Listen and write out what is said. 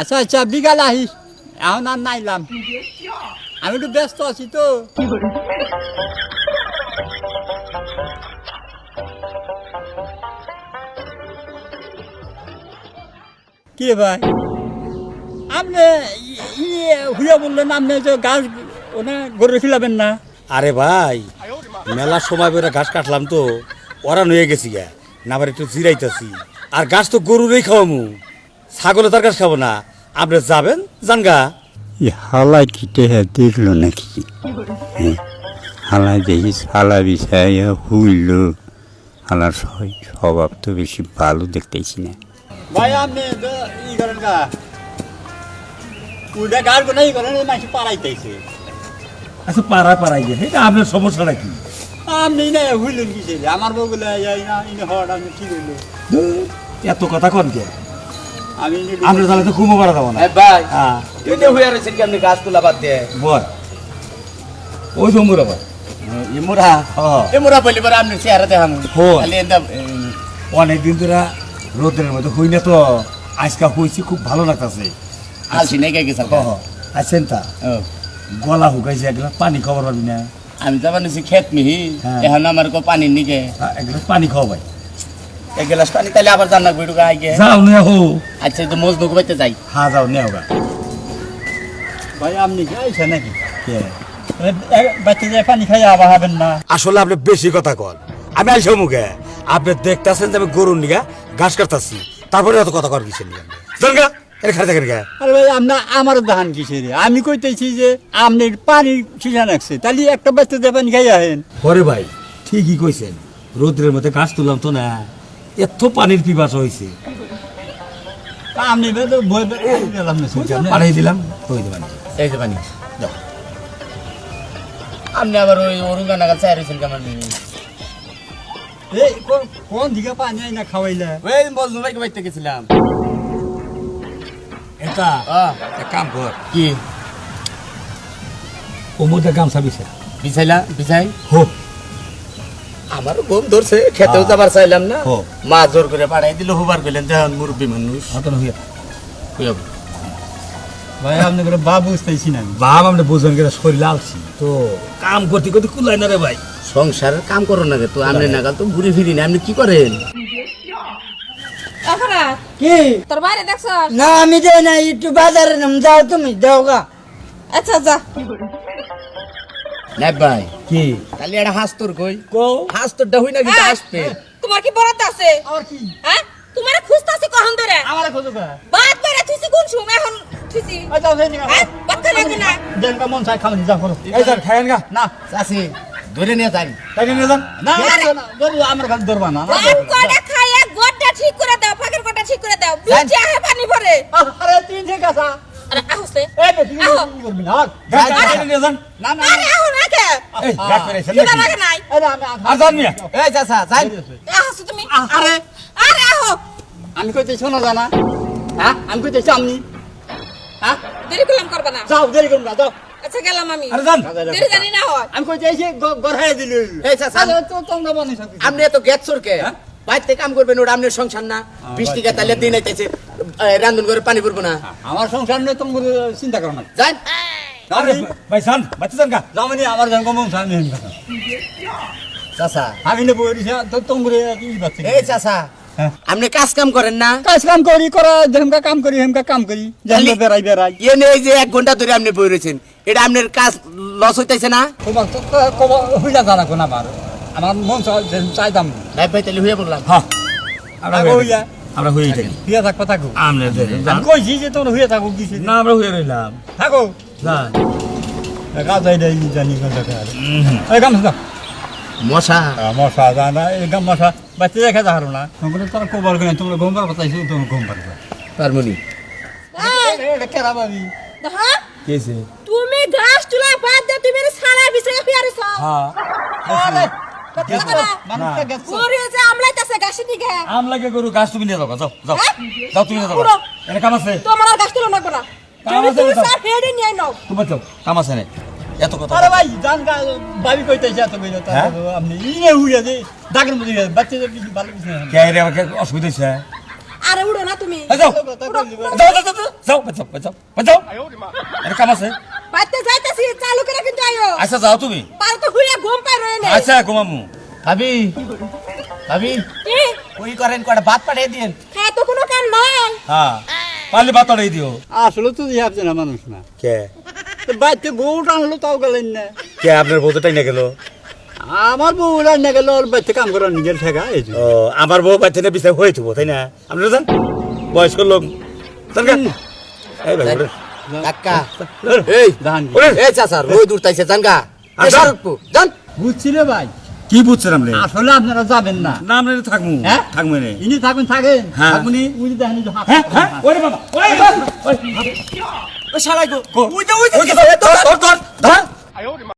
আচ্ছা আচ্ছা বিকাল আহিস এখন আর নাইলাম আমি একটু ব্যস্ত আছি তো। কি ভাই? আপনি ইয়ে হুইয়া বললেন আপনি যে গাছ ওনে গরু খিলাবেন না। আরে ভাই মেলার সময় বেরো ঘাস কাটলাম তো ওরান হয়ে গেছি গা। না, আবার একটু জিরাইতেছি। আর গাছ তো গরুরই খাওয়ামু। ছাগলে তার গাছ খাব না। আপনি যাবেন? জানগা। ই হালাই কিটে হ্যাঁ দেখল নাকি? হ্যাঁ হালাই দেখি হালা বিষয় হুইল। হালার স্বভাব তো বেশি ভালো দেখতেছি না। ভাই আপনি ই করেন গা। উল্টা গাড় কোনাই করেন এই পাড়াইতেছে। আচ্ছা পাড়া পাড়াই গে এটা আপনার সমস্যাটা কি আপনি না হুইলেন কিসে আমার বগুলা ইনি হওয়ার ঠিক হইল। এত কথা কন কে? আমরা তাহলে তো ঘুমো পারা যাব না। ভাই হ্যাঁ। তুই তো হয়ে রয়েছেন কেমনি গাছ তোলা বাদ দিয়ে? বল। ওই তো মুরা ভাই ইমুরা হ্যাঁ ইমুরা বলি পরে আপনি চেহারা দেখাম হো। অনেকদিন ধরে রোদের মধ্যে হই না তো। আজকা হয়েছি খুব ভালো লাগতেছে। আলসি নাই কে গেছাল আছেন তা? গলা শুকাইছে এক গ্লাস পানি খাবার পারবি না। আমি তো বানিয়েছি খেত মিহি। হ্যাঁ। এখন আমার কো পানি নিকে। আ- এক গ্লাস পানি খাও ভাই এক গ্লাস পানি তাহলে আবার আইগে। যাও নে হো। আচ্ছা তো মোজ যাই। হা যাও নে হোগা। ভাই আপনি কি আইসা নাকি? বাচ্চা যায় পানি খাই আবার হবেন না। আসলে আপনি বেশি কথা কন। আমি আইসা মুখে আপনি দেখতেছেন যে আমি গরুর নিগা ঘাস কাটতাছি। তারপরে এত কথা কর কিসের নিগা? জানগা এর খাই থাকেন আরে ভাই আপনার আমার ধান কিসের? আমি কইতেছি যে আপনি পানি ছিটা রাখছে তাহলে একটা বাচ্চা দিয়ে পানি খাই আহেন হরে ভাই ঠিকই কইছেন। রোদ্রের মধ্যে ঘাস তুললাম তো না। এত পানির পিপাসা হয়েছে দিলাম হয়ে এই যে পানি। আপনি আবার ওই অরুঙ্গা কেমন এই কোন- কোন দিকে পানি আই না খাওয়াইলে? ওই বাইতে গেছিলাম। এটা কাম কর। কি? গামছা বিছে বিছাইলা বিছাই? হো। আমার ঘুম ধরছে খেতেও যাবার চাইলাম না। মা জোর করে পাঠাই দিল হুবার গেলেন দেখুন মুরব্বী মানুষ। ভাই আপনি করে বা বুঝতেছি না। আমি। বাপ? আমরা বুঝবেন কেন শরীর আলছি তো কাম করতে করতে কুলাই না রে ভাই। সংসারের কাম করো না তো আপনি নাগাল তো ঘুরে ফিরি না আপনি কি করেন? কি? তোর বাইরে দেখছ না আমি যাই না একটু বাজারে নাম যাও তুমি আচ্ছা যা। না ভাই কি? তাহলে একটা হাস তোর কই? কো হাস তোরটা হই না কিন্তু আসবে? তোমার কি বরাত আছে? আমার কি? হ্যাঁ তোমার খুঁজতাছি কখন ধরে? আমার খোঁজো কা? বাদ তুইছি কোন সময়? এখন তুইছি আচ্ছা যাই না হ্যাঁ লাগে না। দেন কা মন চাই খাবেন যা করো। এই স্যার খায়েন গা না। চাষি ধরে নিয়ে যান। তাই নিয়ে যান? না না, না আমার কাছে ধরবা না। না, গান খাইয়া গোটা ঠিক করে দাও ফাঁকের কটা ঠিক করে দাও। বৃষ্টি আহে পানি ভরে। আরে তিন ঠিক আছে। আরে আহছে এই বেটি কি করবি না? কাটে না না আহ এই গাছ পেরেছেন সুদা নাকি? লাগে নাই? আরে আমি আর যান মিয়া। এই চাষা যাই। আহছো তুমি। আরে আরে আহ। আমি কইতে শোনা জানা। হ্যাঁ আমি কইতেছি আপনি হ্যাঁ দেরি করলাম করবা না। যাও দেরি করুন না যাও। আচ্ছা গেলাম আমি। আরে যান। দেরি জানি না হয়। আমি কইতে এসে গড়াই দিল। এই চাচা। তো তোমরা বানাই সব আপনি এত গ্যাস চোরকে। বাইতে কাম করবেন ওটা আপনার সংসার না। বৃষ্টি কে তাহলে দিন আইতেছে। রান্ধন করে পানি পড়ব না। আমার সংসার নিয়ে তোমরা চিন্তা করো না। যান। আরে ভাই বাচ্চা আমার মন আমি তো তোমরা কি বাচ্চা এই হ্যাঁ। আপনি কাজ কাম করেন না? কাজ কাম করি করা যেমকা কাম করি হেমকা কাম করি। বেড়াই বেড়াই। ইয়ে নেই যে এক ঘণ্টা ধরে আপনি বই রয়েছেন। এটা আপনার কাজ লস হইতেছে না? তোমার তো কব হইলা জানা কোন আমার। আমার মন চাই- চাইতাম। ভাই ভাই তাহলে হয়ে বললাম। হ্যাঁ। আমরা হয়ে হইয়া আমরা থাকি হইয়া থাকো থাকো আমরা কইছি যে তোমরা হইয়া থাকো কিছু না আমরা হয়ে রইলাম। থাকো। কোন মশা। মশা জানা এই গাম মশা। বাচ্চা দেখা যাহারো না। তোমরা তোরা কবর করে তোমরা ঘুম পারবা তাইছো তোমরা ঘুম পারবা পারমনি। হ্যাঁ কেছে তুমি ঘাস তুলা বাদ দে তুমি সারা বিছানা ফিয়ারিছ হ্যাঁ। মানুষটা গেছ। ওরে যে আমলাইতাছে ঘাসের দিকে। আম লাগে গরু গাছ তুমি নিয়ে যাও যাও যাও। হ্যাঁ? তুমি নিয়ে যাও পুরো। এটা কাম আছে? তোমার আর ঘাস তুলো না কাম তুমি আছে তুমি না? স্যার হেডে নিয়ে নাও। তোমার যাও কাম আছে না এত কথা আরে ভাই জান বাবি কইতেছে এত কইলো তা হ্যাঁ? আপনি ইনে হইয়া যে দাগের মধ্যে বাচ্চাদের কিছু ভালো কিছু না কে রে আমাকে অসুবিধা হয়েছে আরে উড়ো না তুমি। যাও। যাও যাও যাও বাঁচাও বাঁচাও বাঁচাও। আরে কাম আছে? বাইতে যাইতেছি চালু করে কিন্তু আইও আচ্ছা যাও তুমি। পারে তো হুইয়া ঘুম পাই রয়ে নে আচ্ছা ঘুমামু। ভাবি ভাবি। কি? ওই করেন কটা ভাত পাঠিয়ে দিন হ্যাঁ তো কোনো কাম নাই। হ্যাঁ। পারলে বাতড়াই দিও। আসলে তো ভাবছে না মানুষ না। কে? তো বাড়িতে বউ আনলো তাও গেলেন না। কে? আপনার বউটাই না গেল? আমার বউ রান্না গেল ওর বাড়িতে কাম করার নিজের ঠেকা এই। ও আমার বউ বাচ্চা না বিচার হয়ে থাকব তাই না? আপনারা জান বয়স্ক লোক। জান কেন? এই ভাই ওরে। কাকা। এই ধান এই চাচা রোদ উঠতাইছে জান। বুঝছি রে ভাই। কি বুঝছেন আপনি? আসলে আপনারা যাবেন না। না আমরা থাকব। হ্যাঁ? থাকব না ইনি থাকুন থাকেন। হ্যাঁ। আপনি উনি দেখেন যে হ্যাঁ হ্যাঁ? ওরে বাবা ওরে বাবা। ওই শালাই গো ওই যে ওই যে ধর ধর ধর।